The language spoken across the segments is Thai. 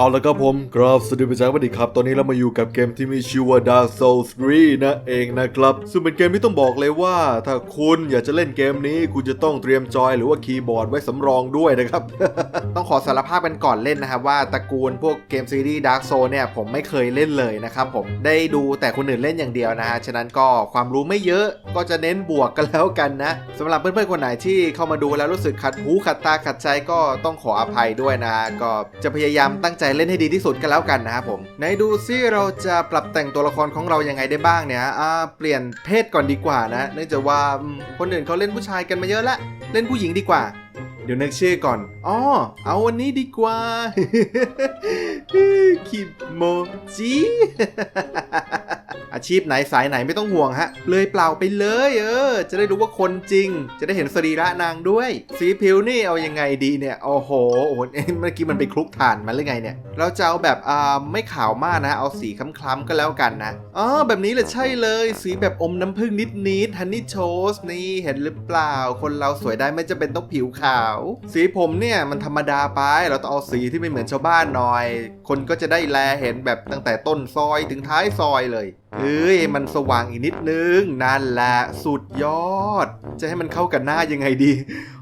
เอาละครับผมกราฟสวัสดีประชาชนดีครับ ตอนนี้เรามาอยู่กับเกมที่มีชื่อว่า Dark Souls 3นะเองนะครับ ซึ่งเป็นเกมที่ต้องบอกเลยว่า ถ้าคุณอยากจะเล่นเกมนี้ คุณจะต้องเตรียมจอยหรือว่าคีย์บอร์ดไว้สำรองด้วยนะครับต้องขอสารภาพกันก่อนเล่นนะครับ ว่าตระกูลพวกเกมซีรีส์ Dark Soul เนี่ยผมไม่เคยเล่นเลยนะครับผมได้ดูแต่คนอื่นเล่นอย่างเดียวนะฮะฉะนั้นก็ความรู้ไม่เยอะก็จะเน้นบวกกันแล้วกันนะสำหรับเพื่อนๆคนไหนที่เข้ามาดูแล้วรู้สึกขัดหูขัดตาขัดใจก็ต้องขออภัยด้วยนะฮะก็จะพยายามตั้งใจเล่นให้ดีที่สุดกันแล้วกันนะครับผมไหนดูซิเราจะปรับแต่งตัวละครของเรายังไงได้บ้างเนี่ยอ่าเปลี่ยนเพศก่อนดีกว่านะ เนื่องจากว่าคนอื่นเขาเล่นผู้ชายกันมาเยอะละเล่นผู้หญิงดีกว่า ดี๋ยวนึกชื่อก่อนอ๋อเอาวันนี้ดีกว่าคิโมจิ อาชีพไหนสายไหนไม่ต้องห่วงฮะ เลยเปล่าไปเลยเออ จะได้รู้ว่าคนจริง จะได้เห็นสรีระนางด้วย สีผิวนี่เอายังไงดีเนี่ย โอ้โหโอ้โหเมื่อกี้มันไปคลุกถ่านมาหรือไงเนี่ย เราจะเอาแบบอ่าไม่ขาวมากนะ เอาสีคล้ำๆก็แล้วกันนะอ๋อแบบนี้เลยใช่เลย สีแบบอมน้ำผึ้งนิดๆฮันนี่โชสนี่เห็นหรือเปล่า คนเราสวยได้ไม่จะเป็นต้องผิวขาว สีผมเนี่ยมันธรรมดาไปเราต้องเอาสีที่ไม่เหมือนชาวบ้านหน่อย คนก็จะได้แลเห็นแบบตั้งแต่ต้นซอยถึงท้ายซอยเลยเอ้ยมันสว่างอีกนิดนึง นั่นแหละสุดยอด จะให้มันเข้ากับหน้ายังไงดี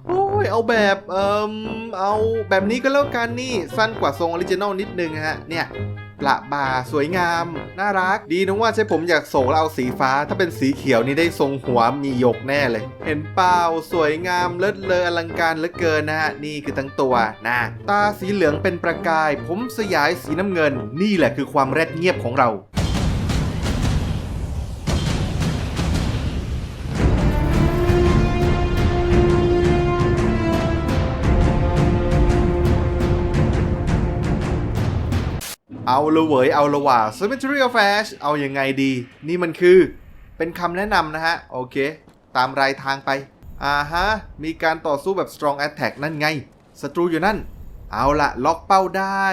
โอ้ยเอาแบบเอ่มเอาแบบนี้ก็แล้วกันนี่ สั้นกว่าทรงออริจินอลนิดนึงฮะ เนี่ยประบาสวยงาม น่ารัก ดีนะว่าใช่ผมอยากโศกแล้วเอาสีฟ้า ถ้าเป็นสีเขียวนี่ได้ทรงหัวมีหยกแน่เลย เห็นเปล่าสวยงามเลิศเลออลังการเหลือเกินนะฮะ นี่คือทั้งตัวนะตาสีเหลืองเป็นประกาย ผมสยายสีน้ำเงิน นี่แหละคือความแรดเงียบของเรา เอาละเวยเอาละว่า Cemetery of Ash เอาอยังไงดี นี่มันคือเป็นคำแนะนำนะฮะ โอเค ตามรายทางไป อ่าฮะ มีการต่อสู้แบบ strong attack นั่นไงศัตรูอยู่นั่น เอาละล็อกเป้าได้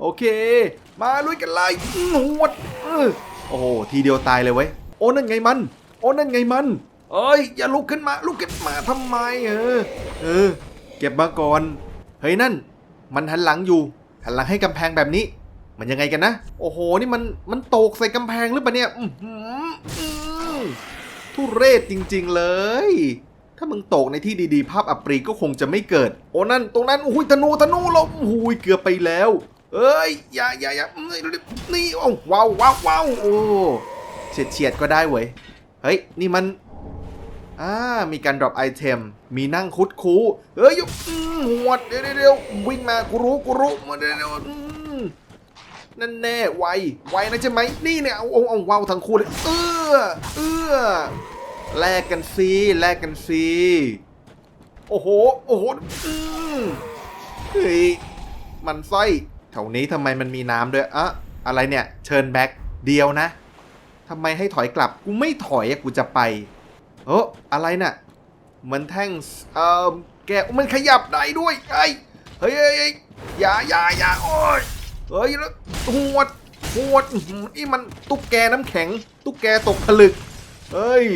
โอเค มาลุยกันเลยอื้อหวดโอ้โหทีเดียวตายเลยเว้ย โอ้นั่นไงมัน โอ้นั่นไงมันเอ้ย อย่าลุกขึ้นมา ลุกขึ้นมาทำไมเออ เออ เก็บมาก่อน เฮ้ยนั่น มันหันหลังอยู่ หันหลังให้กำแพงแบบนี้ มันยังไงกันนะ โอ้โห นี่มัน มันตกใส่กำแพงหรือเปล่าเนี่ยอื้อหืออื้อทุเรศจริง ๆ เลย ถ้ามึงตกในที่ดีๆ ภาพอัปรีก็คงจะไม่เกิด โอ้นั่น ตรงนั้น โอ้ยธนูธนูลมอุ้ยเกือบไปแล้ว เอ้ย อย่าอย่าอย่านี่โอ้ว้าวว้าวว้าวโอ้เฉียดเฉียดก็ได้เว้ย เฮ้ย นี่มัน อ่า มีการดรอปไอเทม มีนั่งคุดคูเฮ้ยหวดเดี๋ยวเดี๋ยวเดี๋ยววิ่งมากูรู้กูรู้มาเดี๋ยวเดี๋ยว นั่นแน่ไวไวนะใช่ไหมนี่เนี่ยเอาเอาเอาว้าวทั้งคู่เลยเออเออแลกกันซีแลกกันซีโอ้โหโอ้โหอืมเฮ้ยมันไส้แถวนี้ทำไมมันมีน้ำด้วยอะอะไรเนี่ย เชิญแบ็กเดียวนะทำไมให้ถอยกลับกูไม่ถอยกูจะไปเอออะไรน่ะเหมือนแท่งเอ่อแกมันขยับได้ด้วยไอ้ยเฮ้ยเฮ้ยเฮ้ยอย่าอย่าอย่าโอ้ย เฮ้ยแล้วหวดหวดอื้อหือนี่มันตุ๊กแกน้ำแข็ง ตุ๊กแกตกผลึกเฮ้ย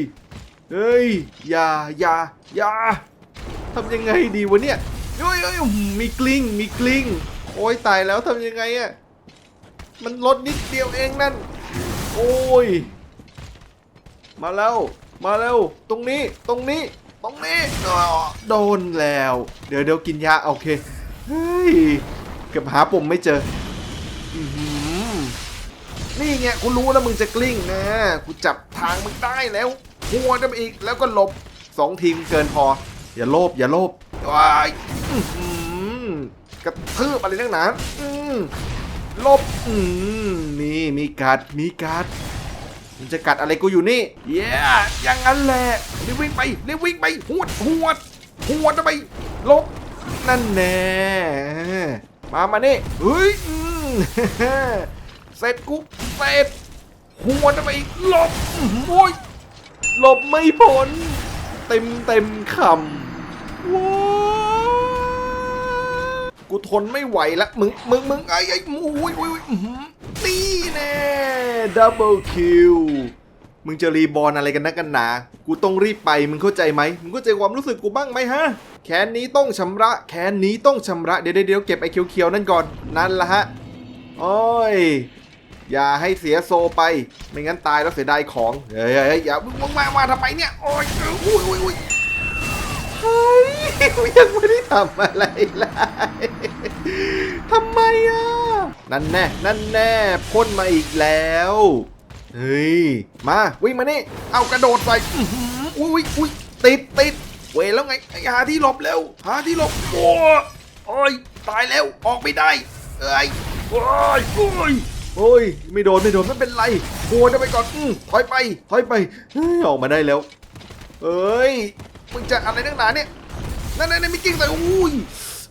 เฮ้ยอย่าอย่าอย่าทำยังไงดีวะเนี่ยเฮ้ยเฮ้ยมีกลิ้งมีกลิ้งโอ้ยตายแล้วทำยังไงอะมันลดนิดเดียวเองนั่น โอ้ย มาแล้ว มาแล้ว ตรงนี้ ตรงนี้ ตรงนี้ โดนแล้ว เดี๋ยวเดี๋ยวกินยา โอเค เฮ้ย เก็บหาปุ่มไม่เจอ นี่ไงกูรู้แล้วมึงจะกลิ้งนะกูจับทางมึงได้แล้วหัวจะไปอีกแล้วก็หลบสองทีมเกินพอ อย่าโลภอย่าโลภว้ายอื้อหือกระทืบอะไรนักหนาอืมลบอืมนี่มีการ์ดมีการ์ดมันจะกัดอะไรกูอยู่นี่ เย้อย่างนั้นแหละรีบวิ่งไปรีบวิ่งไปหวดหวดหวดจะไปลบนั่นแน่มามานี่เฮ้ยอืม เสร็จกูเสร็จหัวจะไปอีกหลบโอ้ยหลบไม่พ้นเต็มเต็มคำว้ากูทนไม่ไหวละมึงมึงมึงไอ้ไอ้มูยอุ้ยอุ้ยนี่แน่ดับเบิลคิวมึงจะรีบอลอะไรกันนักกันหนา กูต้องรีบไป มึงเข้าใจไหม มึงเข้าใจความรู้สึกกูบ้างไหมฮะแค้นนี้ต้องชำระแค้นนี้ต้องชำระเดี๋ยวเดี๋ยวเดี๋ยวเก็บไอ้เขียวๆนั่นก่อน นั่นละฮะ โอ้ย อย่าให้เสียโซไป ไม่งั้นตายแล้วเสียดายของ เฮ้ยเฮ้ยอย่ามึงมามาทำไมเนี่ย โอ้ยอุ้ยอุ้ยอุ้ยเฮ้ยยังไม่ได้ทำอะไรเลยทำไมอะ นั่นแน่ นั่นแน่พ่นมาอีกแล้ว เฮ้ย มา วิ่งมานี่ เอากระโดดใส่อุ้ยอุ้ยอุ้ยติดติดเวแล้วไงไอ้หาที่หลบเร็ว หาที่หลบโอ้ยตายแล้ว ออกไม่ได้ เอ้ย โอ้ยโอ้ยโอ้ย ไม่โดนไม่โดนไม่เป็นไรโหดไปก่อนอืมถอยไปถอยไปเฮ้ยออกมาได้แล้วเอ้ยมึงจะอะไรนักหนาเนี่ยนั่นนั่นนั่นมีกิ้งใส่อุ้ย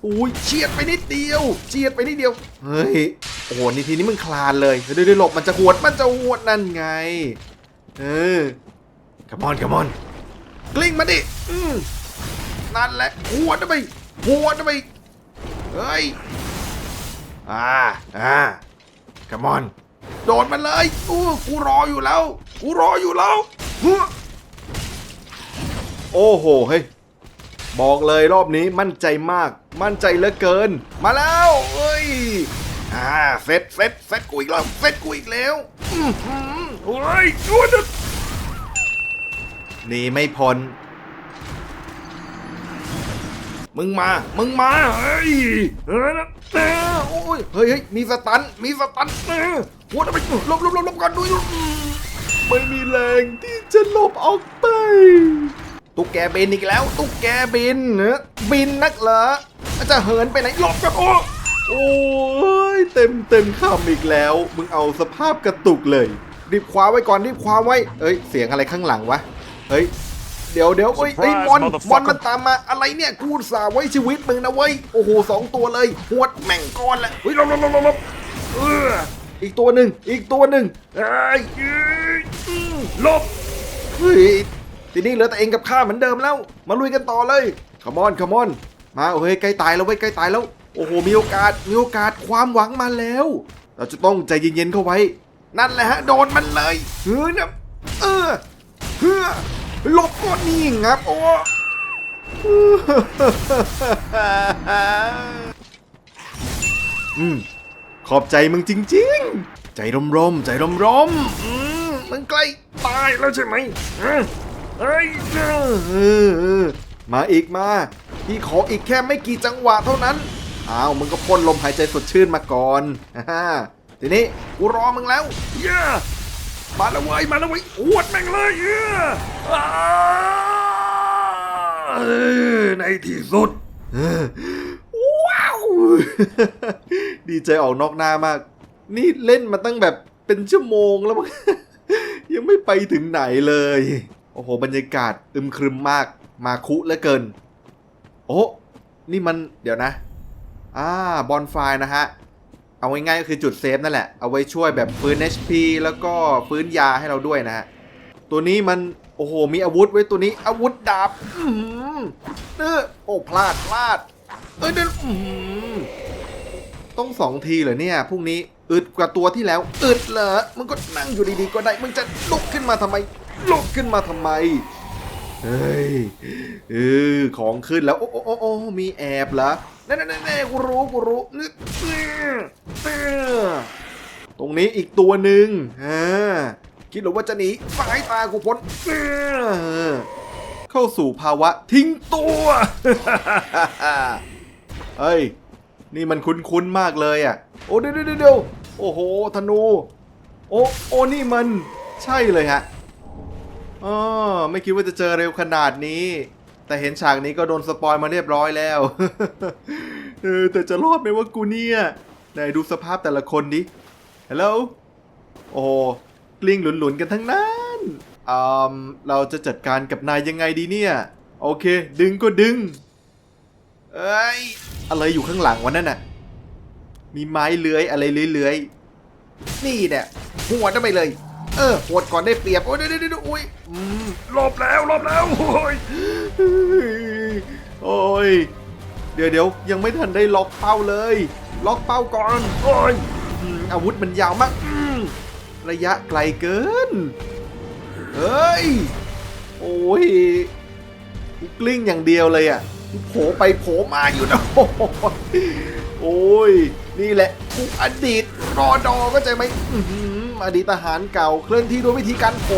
อุ้ยเฉียดไปนิดเดียวเฉียดไปนิดเดียวเฮ้ยโอ้โหนี่ทีนี้มึงคลานเลยเดี๋ยวเดี๋ยวหลบมันจะหวดมันจะหวดนั่นไงเออ come on come on กลิ้งมาดิอืมนั่นแหละหวดไปหวดไปเฮ้ย อ่าอ่า come on โดนมันเลยอู้กูรออยู่แล้วกูรออยู่แล้วโอ้โหเฮ้ยบอกเลยรอบนี้มั่นใจมาก มั่นใจเหลือเกิน มาแล้วเอ้ยอ่าเซตเซตเซตกูอีกแล้วเซตกูอีกแล้วอื้อหือโอ้ยโอ้ยหนี่ไม่พ้น มึงมา มึงมาเฮ้ยเฮ้ยเฮ้ยมีสตัน มีสตันเออหัวทำไมลบลบลบลบก่อนดูอยู่ไม่มีแรงที่จะหลบออกไป ตุ๊กแกบินอีกแล้ว ตุ๊กแกบินเนอะบินนักเหรอจะเหินไปไหนหลบกันโอ้โอ้ยเต็มเต็มคำอีกแล้ว มึงเอาสภาพกระตุกเลย รีบคว้าไว้ก่อนรีบคว้าไว้ เอ้ย เสียงอะไรข้างหลังวะ เฮ้ย เดี๋ยวเดี๋ยวเอ้ยไอ้ย Surprise, มอน motherfucker มอนมันตามมาอะไรเนี่ยกูอุตสาห์ไว้ชีวิตมึงนะเว้ยโอ้โหสองตัวเลยหวดแม่งก้อนแหละเฮ้ยหลบหลบหลบหลบหลบเอออีกตัวหนึ่งอีกตัวหนึ่งเอ้ยเอ้ยอืมหลบเฮ้ยทีนี้เหลือแต่เองกับข้าเหมือนเดิมแล้ว มาลุยกันต่อเลยขมอนขมอนมาเฮ้ยใกล้ตายแล้วเว้ยใกล้ตายแล้วโอ้โหมีโอกาสมีโอกาสความหวังมาแล้ว เราจะต้องใจเย็นๆเข้าไว้ นั่นแหละฮะโดนมันเลยเฮ้ยนะเออเฮ้อ หลบก้นนี่งับโอ้อืมขอบใจมึงจริง ๆ ใจร่มๆใจร่มอืมมันใกล้ตายแล้วใช่ไหมเอ้ยมาอีกมาพี่ขออีกแค่ไม่กี่จังหวะเท่านั้นอ้าวมึงก็พ่นลมหายใจสดชื่นมาก่อนฮ่าทีนี้กูรอมึงแล้วเย้ มาแล้วเว้ยมาแล้วเว้ยอวดแม่งเลยเย้อ้าเอในที่สุดว้าวดีใจออกนอกหน้ามาก นี่เล่นมาตั้งแบบเป็นชั่วโมงแล้วมั้งยังไม่ไปถึงไหนเลย โอ้โห บรรยากาศอึมครึมมากมาคุเหลือเกิน โอ้นี่มันเดี๋ยวนะ อ่า บอลไฟนะฮะ เอาง่ายๆก็คือจุดเซฟนั่นแหละ เอาไว้ช่วยแบบฟื้น HP แล้วก็ฟื้นยาให้เราด้วยนะฮะ ตัวนี้มัน โอ้โห มีอาวุธไว้ตัวนี้ อาวุธดาบอื้อหือเออโอ้พลาดพลาด เอ้ยเดี๋ยวอื้อต้องสองทีเหรอเนี่ยพรุ่งนี้อึดกว่าตัวที่แล้วอึดเหรอมึงก็นั่งอยู่ดีๆก็ได้ มึงจะลุกขึ้นมาทำไมลุกขึ้นมาทำไม เฮ้ยเออของขึ้นแล้ว โอ้โอ้โอ้มีแอบเหรอแน่ๆๆๆกูรู้กูรู้นึกเออตรงนี้อีกตัวหนึ่งอ่าคิดหรือว่าจะหนีสายตากูพ้นเข้าสู่ภาวะทิ้งตัวเฮ้ย นี่มันคุ้นๆมากเลยอะ โอ้เดี๋ยวเดี๋ยวเดี๋ยวโอ้โหธนู โอ้โอ้นี่มันใช่เลยฮะ อ๋อไม่คิดว่าจะเจอเร็วขนาดนี้ แต่เห็นฉากนี้ก็โดนสปอยมาเรียบร้อยแล้ว เออแต่จะรอดไหมว่ากูเนี่ยไหนดูสภาพแต่ละคนดิฮัลโหลโอ้กลิ้งหลุนๆกันทั้งนั้นอืมเราจะจัดการกับนายยังไงดีเนี่ย โอเค ดึงก็ดึง เอ้ย อะไรอยู่ข้างหลังวะนั่นน่ะ มีไม้เลื้อยอะไรเลื้อยๆนี่เนี่ยหัวทำไมเลย เออหัวดก่อนได้เปรียบ โอ้ยเดี๋ยวเดี๋ยวเดี๋ยวอุ้ยอืมหลบแล้วหลบแล้ว โอ้ยโอ้ย เดี๋ยวเดี๋ยวยังไม่ทันได้ล็อกเป้าเลย ล็อกเป้าก่อน โอ้ยอืมอาวุธมันยาวมากอืระยะไกลเกิน เฮ้ย โอ้ยกลิ้งอย่างเดียวเลยอะโผล่ไปโผล่มาอยู่นะโอ้ย นี่แหละกูอดีตรอดอก็ใจไหมอื้อหืออดีตทหารเก่าเคลื่อนที่ด้วยวิธีการโผ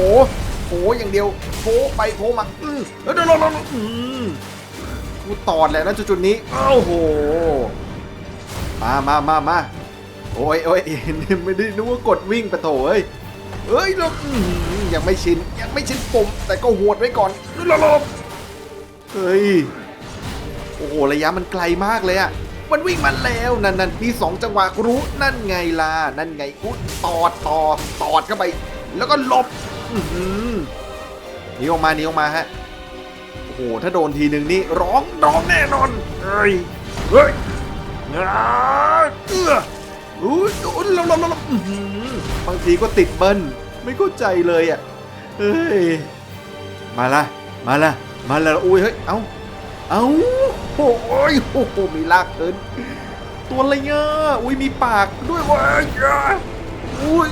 โผอย่างเดียวโผไปโผมาอื้อแล้วเดี๋ยวเราเราอื้อกูตอดแหละนะจุดๆนี้โอ้โหมามามามาโอ้ยโอ้ยไม่ได้นึกว่ากดวิ่งไปโถเอ้ยเอ้ยล้วอื้อหือยังไม่ชินยังไม่ชินปุ่มแต่ก็หวดไว้ก่อนลลบเฮ้ยโอ้โหระยะมันไกลมากเลยอะ มันวิ่งมาแล้วนั่นนั่นมีสองจังหวะรู้นั่นไงล่ะนั่นไงกูตอดตอดตอดเข้าไป แล้วก็หลบหนีออกมาหนีออกมาฮะโอ้โหถ้าโดนทีหนึ่งนี่ร้องร้องแน่นอนเฮ้ยเฮ้ยอ้าเอออุ้ยโดนลบลบลบอื้อหือบางทีก็ติดเบิ้ลไม่เข้าใจเลยอะเฮ้ยมาละมาละมาละอุ้ยเฮ้ยเอ้า เอ้าโอ้ยโอ้โหมีลากเกินตัวอะไรเงี้ยอุ้ยมีปากด้วยวะอุ้ย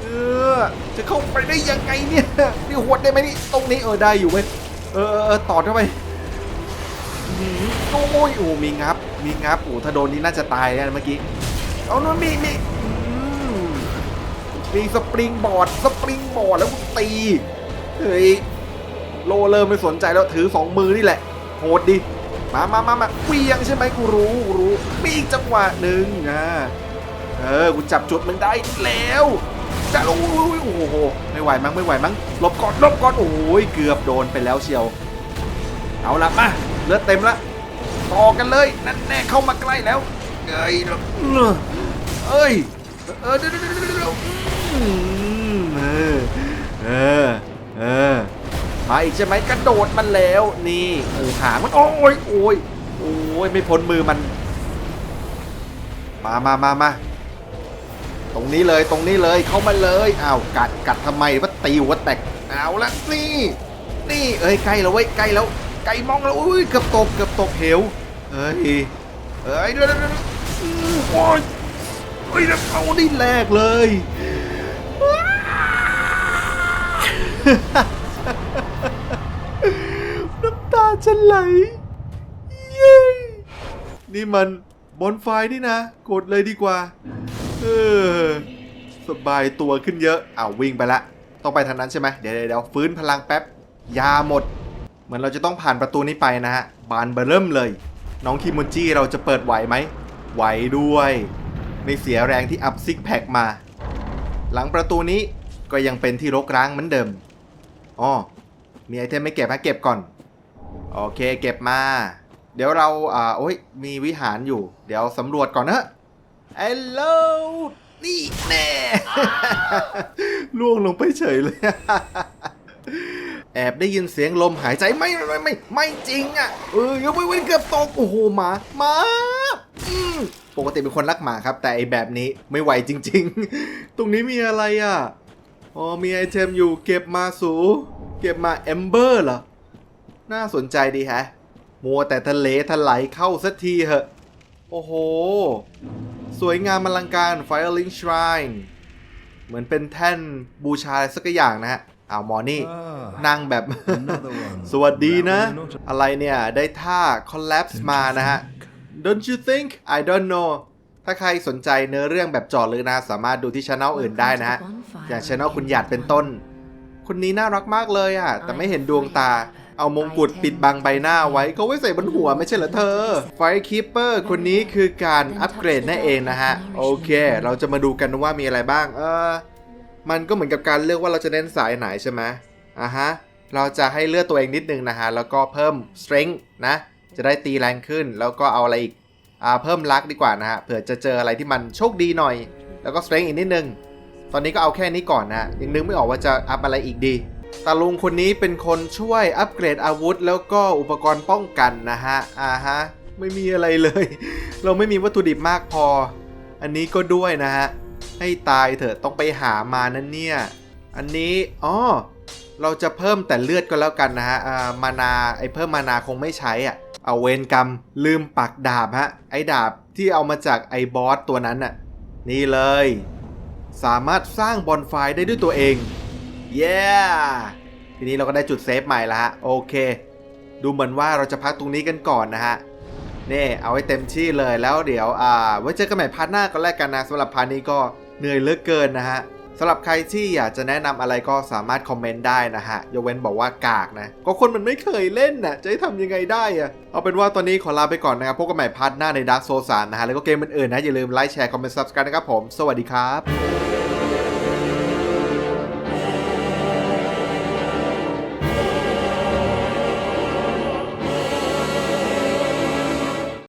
เออจะเข้าไปได้ยังไงเนี่ยนี่หวดได้ไหมนี่ตรงนี้เออได้อยู่เว้ยเออเออต่อเข้าไปอื้อหือโอ้ยโอ้มีงับ มีงับโอ้ถ้าโดนนี่น่าจะตายนะเมื่อกี้เอาโน่นมีมีอืมมีสปริงบอร์ดสปริงบอร์ดแล้วกูตีเฮ้ยโลเริ่มไม่สนใจแล้วถือสองมือนี่แหละ โหดดิ มามามามาเวียงใช่ไหมกูรู้กูรู้ มีอีกจังหวะหนึ่งอะเออ กูจับจุดมันได้แล้วจะโอ้ยโอ้โห ไม่ไหวมั้ง ไม่ไหวมั้ง หลบก่อน หลบก่อน โอ้ย เกือบโดนไปแล้วเชียว เอาละมา เลือดเต็มละ ต่อกันเลย นั่นแน่เข้ามาใกล้แล้ว เอ้ยเอ้ย เออเดี๋ยวเดี๋ยวเดี๋ยวเออ เออ เออ มาอีกใช่ไหมกระโดดมันแล้วนี่โอ้หางมันโอ้ยโอ้ยโอ้ยไม่พ้นมือมัน มามามามาตรงนี้เลยตรงนี้เลยเข้ามาเลยอ้าวกัดกัดทำไมว่าตีหัวแตกเอาละนี่ นี่เอ้ยใกล้แล้วเว้ยใกล้แล้วไกลมองแล้วอุ้ยเกือบตกเกือบตกเหวเอ้ยเอ้ยเดี๋ยวเดี๋ยวยโอ้ยเฮ้ยเอานี่แรกเลย น้ำตาจะไหล เย้ นี่มันบอนไฟนี่นะ กดเลยดีกว่า เออ สบายตัวขึ้นเยอะอ้าววิ่งไปละ ต้องไปทางนั้นใช่ไหมเดี๋ยวเดี๋ยวฟื้นพลังแป๊บ ยาหมด เหมือนเราจะต้องผ่านประตูนี้ไปนะฮะ บานเบอร์เริ่มเลย น้องคิมอนจิเราจะเปิดไหวไหม ไหวด้วย ไม่เสียแรงที่อัพซิกแพคมา หลังประตูนี้ก็ยังเป็นที่รกร้างเหมือนเดิม อ๋อมีไอเทมไม่เก็บให้เก็บก่อน โอเคเก็บมา เดี๋ยวเราอ่าโอ้ยมีวิหารอยู่ เดี๋ยวสำรวจก่อนนะเอลโลนี่แน่ล่วงลงไปเฉยเลย แอบได้ยินเสียงลมหายใจไม่ไม่ไม่ไม่จริงอะเออยังไม่เกือบตกโอ้โหหมาหมาปกติเป็นคนรักหมาครับ แต่ไอแบบนี้ไม่ไหวจริง ๆ ตรงนี้มีอะไรอะ อ๋อมีไอเทมอยู่เก็บมาสู เก็บมาเอมเบอร์เหรอ น่าสนใจดีแฮะ มัวแต่ทะเลทลายเข้าสักทีเหอะ โอ้โห สวยงามอลังการ Firelink Shrine เหมือนเป็นแท่นบูชาอะไรสักอย่างนะฮะอ้าวหมอนี่ Ah, นั่งแบบ another one. สวัสดีนะ That was not อะไรเนี่ย ได้ท่า collapse มานะฮะ Don't you think I don't know ถ้าใครสนใจเนื้อเรื่องแบบจอดลึกนะ สามารถดูที่ช anel อื่นได้นะฮะ อย่างช anel คุณหยาดเป็นต้น คนนี้น่ารักมากเลยอะ แต่ไม่เห็นดวงตา เอามงกุฎปิดบังใบหน้าไว้เขาไว้ใส่บนหัวไม่ใช่เหรอเธอ Firekeeper คนนี้คือการอัปเกรดนั่นเองนะฮะ โอเค เราจะมาดูกันว่ามีอะไรบ้าง เออ มันก็เหมือนกับการเลือกว่าเราจะเน้นสายไหนใช่ไหมอะฮะ เราจะให้เลือกตัวเองนิดนึงนะฮะ แล้วก็เพิ่ม strength นะ จะได้ตีแรงขึ้น แล้วก็เอาอะไรอีก เพิ่มลักดีกว่านะฮะเผื่อจะเจออะไรที่มันโชคดีหน่อย แล้วก็ strength อีกนิดนึง ตอนนี้ก็เอาแค่นี้ก่อนนะฮะยังนึกไม่ออกว่าจะอัพอะไรอีกดีตาลุงคนนี้เป็นคนช่วยอัปเกรดอาวุธ แล้วก็อุปกรณ์ป้องกันนะฮะอ่าฮะไม่มีอะไรเลย เราไม่มีวัตถุดิบมากพอ อันนี้ก็ด้วยนะฮะให้ตายเถอะต้องไปหามานั่นเนี่ย อันนี้อ๋อเราจะเพิ่มแต่เลือดก็แล้วกันนะฮะอามานาไอเพิ่มมานาคงไม่ใช้อะ เอาเวรกรรม ลืมปักดาบฮะ ไอดาบที่เอามาจากไอบอสตัวนั้นน่ะ นี่เลย สามารถสร้างบอนไฟได้ด้วยตัวเอง เย้ทีนี้เราก็ได้จุดเซฟใหม่แล้วฮะ โอเค ดูเหมือนว่าเราจะพักตรงนี้กันก่อนนะฮะนี่เอาไว้เต็มที่เลยแล้วเดี๋ยว อ่า ไว้เจอกันใหม่พาร์ทหน้าก็แล้วกันนะสำหรับพาร์ทนี้ก็เหนื่อยเลือเกินนะฮะ สำหรับใครที่อยากจะแนะนำอะไรก็สามารถคอมเมนต์ได้นะฮะ ยกเว้นบอกว่ากากนะ ก็คนมันไม่เคยเล่นน่ะ จะให้ทำยังไงได้อะเอาเป็นว่าตอนนี้ขอลาไปก่อนนะครับ พบกันใหม่พาร์ทหน้าใน Dark Souls 3นะฮะ แล้วก็เกมอื่นๆนะ อย่าลืมไลค์แชร์คอมเมนต์ซับสไครต์นะครับผม สวัสดีครับ